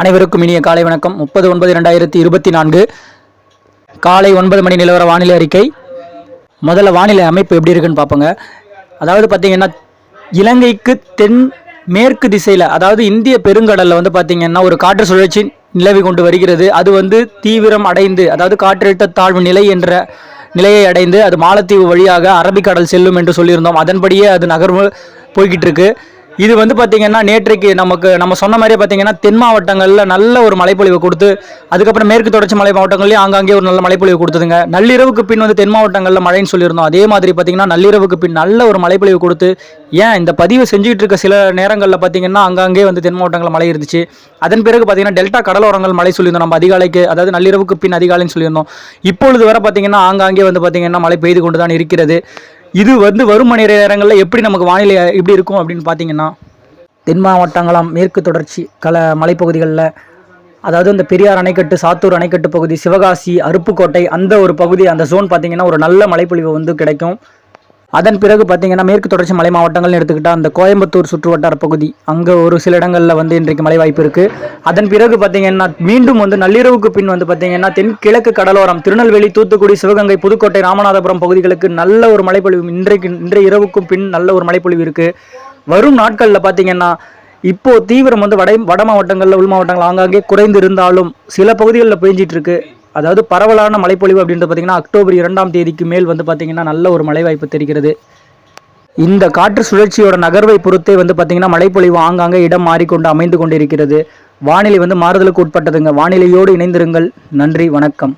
அனைவருக்கும் இனிய காலை வணக்கம். முப்பது ஒன்பது ரெண்டாயிரத்தி இருபத்தி நான்கு. காலை ஒன்பது மணி நிலவர வானிலை அறிக்கை. முதல்ல வானிலை அமைப்பு எப்படி இருக்குன்னு பார்ப்போங்க. அதாவது பார்த்தீங்கன்னா இலங்கைக்கு தென் மேற்கு திசையில் அதாவது இந்திய பெருங்கடலில் வந்து பார்த்தீங்கன்னா ஒரு காற்று சுழற்சி நிலவி கொண்டு வருகிறது. அது வந்து தீவிரம் அடைந்து அதாவது காற்றழுத்த தாழ்வு நிலை என்ற நிலையை அடைந்து அது மாலத்தீவு வழியாக அரபிக்கடல் செல்லும் என்று சொல்லியிருந்தோம். அதன்படியே அது நகர்வு போய்கிட்டு இருக்கு. இது வந்து பார்த்தீங்கன்னா நேற்றைக்கு நமக்கு நம்ம சொன்ன மாதிரியே பார்த்தீங்கன்னா தென் மாவட்டங்களில் நல்ல ஒரு மழைப்பொழிவு கொடுத்து அதுக்கப்புறம் மேற்கு தொடர்ச்சி மலை மாவட்டங்கள்லேயும் ஆங்காங்கே ஒரு நல்ல மழைப்பொழிவு கொடுத்ததுங்க. நள்ளிரவுக்கு பின் வந்து தென் மாவட்டங்களில் மழைன்னு சொல்லியிருந்தோம். அதே மாதிரி பார்த்தீங்கன்னா நள்ளிரவுக்கு பின் நல்ல ஒரு மழைப்பொழிவு கொடுத்து ஏன் இந்த பதிவு செஞ்சுக்கிட்டு இருக்க சில நேரங்களில் பார்த்தீங்கன்னா அங்கங்கே வந்து தென் மாவட்டங்களில் மழை இருந்துச்சு. அதன் பிறகு பார்த்தீங்கன்னா டெல்டா கடலோரங்கள் மழை சொல்லியிருந்தோம். நம்ம அதிகாலைக்கு அதாவது நள்ளிரவுக்கு பின் அதிகாலைன்னு சொல்லியிருந்தோம். இப்பொழுது வரை பார்த்தீங்கன்னா ஆங்காங்கே வந்து பார்த்தீங்கன்னா மழை பெய்து கொண்டு தான் இருக்கிறது. இது வந்து வரும் மணி நேரங்களில் எப்படி நமக்கு வானிலை எப்படி இருக்கும் அப்படின்னு பார்த்தீங்கன்னா தென் மாவட்டங்களாம் மேற்கு தொடர்ச்சி கல மலைப்பகுதிகளில் அதாவது இந்த பெரியார் அணைக்கட்டு சாத்தூர் அணைக்கட்டு பகுதி சிவகாசி அருப்புக்கோட்டை அந்த ஒரு பகுதி அந்த ஜோன் பார்த்தீங்கன்னா ஒரு நல்ல மழைப்பொழிவு வந்து கிடைக்கும். அதன் பிறகு பார்த்தீங்கன்னா மேற்கு தொடர்ச்சி மலை மாவட்டங்கள்னு எடுத்துக்கிட்டால் அந்த கோயம்புத்தூர் சுற்றுவட்டார பகுதி அங்கே ஒரு சில இடங்களில் வந்து இன்றைக்கு மழை வாய்ப்பு இருக்குது அதன் பிறகு பார்த்தீங்கன்னா மீண்டும் வந்து நள்ளிரவுக்கு பின் வந்து பார்த்தீங்கன்னா தென்கிழக்கு கடலோரம் திருநெல்வேலி தூத்துக்குடி சிவகங்கை புதுக்கோட்டை ராமநாதபுரம் பகுதிகளுக்கு நல்ல ஒரு மழைப்பொழிவு இன்றைக்கு இன்றைய இரவுக்கும் பின் நல்ல ஒரு மழைப்பொழிவு இருக்குது வரும் நாட்களில் பார்த்தீங்கன்னா இப்போ தீவிரம் வந்து வட வட மாவட்டங்களில் உள் மாவட்டங்கள் ஆங்காங்கே குறைந்து இருந்தாலும் சில பகுதிகளில் பெஞ்சிட்டு இருக்கு. அதாவது பரவலான மழைப்பொழிவு அப்படின்றது பார்த்திங்கன்னா அக்டோபர் இரண்டாம் தேதிக்கு மேல் வந்து பார்த்தீங்கன்னா நல்ல ஒரு மழை வாய்ப்பு தெரிகிறது. இந்த காற்று சுழற்சியோட நகர்வை பொறுத்தே வந்து பார்த்தீங்கன்னா மழைப்பொழிவு ஆங்காங்கே இடம் மாறிக்கொண்டு அமைந்து கொண்டிருக்கிறது. வானிலை வந்து மாறுதலுக்கு உட்பட்டதுங்க. வானிலையோடு இணைந்திருங்கள். நன்றி. வணக்கம்.